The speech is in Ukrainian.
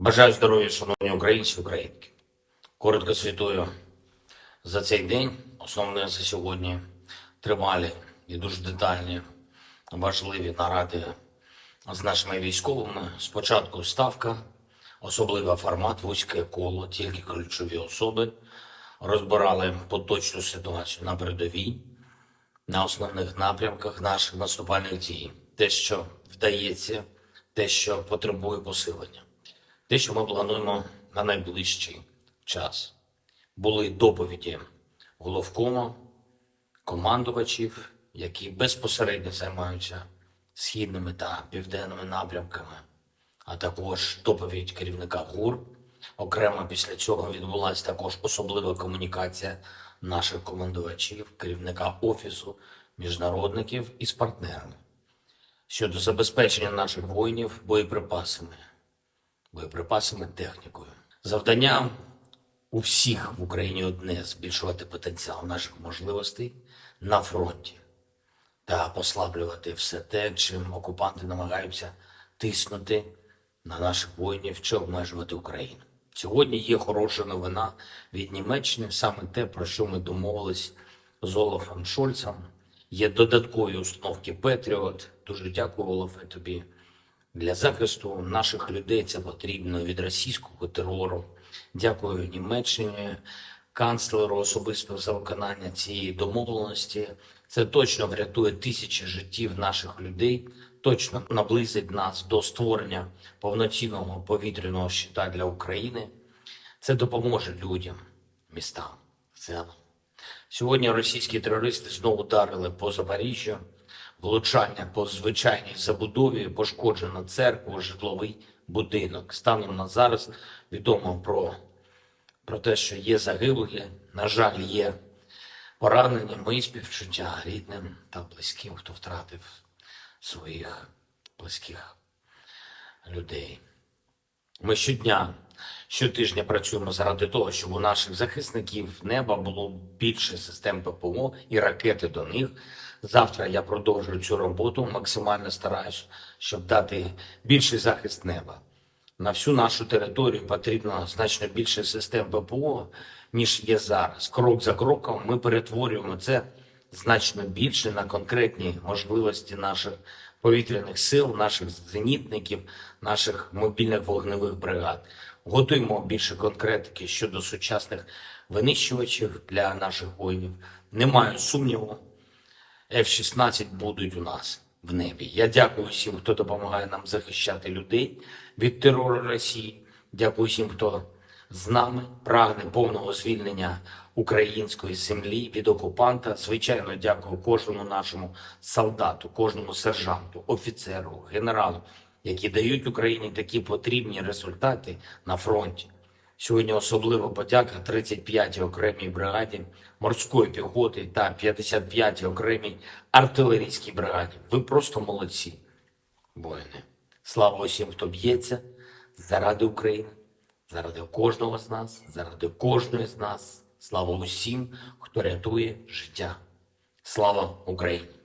Бажаю здоров'я, шановні українці, українки. Коротко світую за цей день. Основне за сьогодні тривалі і дуже детальні, важливі наради з нашими військовими. Спочатку ставка, особливий формат, вузьке коло, тільки ключові особи. Розбирали поточну ситуацію на передовій, на основних напрямках наших наступальних дій. Те, що вдається, те, що потребує посилення те, що ми плануємо на найближчий час. Були доповіді головкому, командувачів, які безпосередньо займаються східними та південними напрямками, а також доповідь керівника ГУР. Окремо після цього відбулася також особлива комунікація наших командувачів, керівника офісу, міжнародників із партнерами щодо забезпечення наших воїнів боєприпасами боєприпасами, технікою. Завдання у всіх в Україні одне збільшувати потенціал наших можливостей на фронті та послаблювати все те, чим окупанти намагаються тиснути на наших воїнів чи обмежувати Україну. Сьогодні є хороша новина від Німеччини, саме те, про що ми домовились з Олафом Шольцем. Є додаткові установки Петріот. Дуже дякую, Олафе, тобі. Для захисту наших людей це потрібно від російського терору. Дякую Німеччині, канцлеру особисто за виконання цієї домовленості. Це точно врятує тисячі життів наших людей, точно наблизить нас до створення повноцінного повітряного щита для України. Це допоможе людям, містам цілому. Сьогодні російські терористи знову ударили по Запоріжжю. Влучання по звичайній забудові пошкоджено церкву, житловий будинок. Станом на зараз відомо про, про те, що є загиблі. На жаль, є поранені. Мої співчуття рідним та близьким, хто втратив своїх близьких людей. Ми щодня, щотижня працюємо заради того, щоб у наших захисників неба було більше систем ППО і ракети до них. Завтра я продовжую цю роботу, максимально стараюсь, щоб дати більший захист неба. На всю нашу територію потрібно значно більше систем ППО, ніж є зараз. Крок за кроком ми перетворюємо це значно більше на конкретні можливості наших повітряних сил, наших зенітників, наших мобільних вогневих бригад. Готуємо більше конкретики щодо сучасних винищувачів для наших воїнів. Немає сумніву, F-16 будуть у нас в небі. Я дякую всім, хто допомагає нам захищати людей від терору Росії. Дякую всім, хто з нами прагне повного звільнення української землі від окупанта. Звичайно, дякую кожному нашому солдату, кожному сержанту, офіцеру, генералу, які дають Україні такі потрібні результати на фронті. Сьогодні особлива подяка 35-й окремій бригаді морської піхоти та 55-й окремій артилерійській бригаді. Ви просто молодці, воїни. Слава усім, хто б'ється заради України, заради кожного з нас, заради кожної з нас. Слава усім, хто рятує життя. Слава Україні!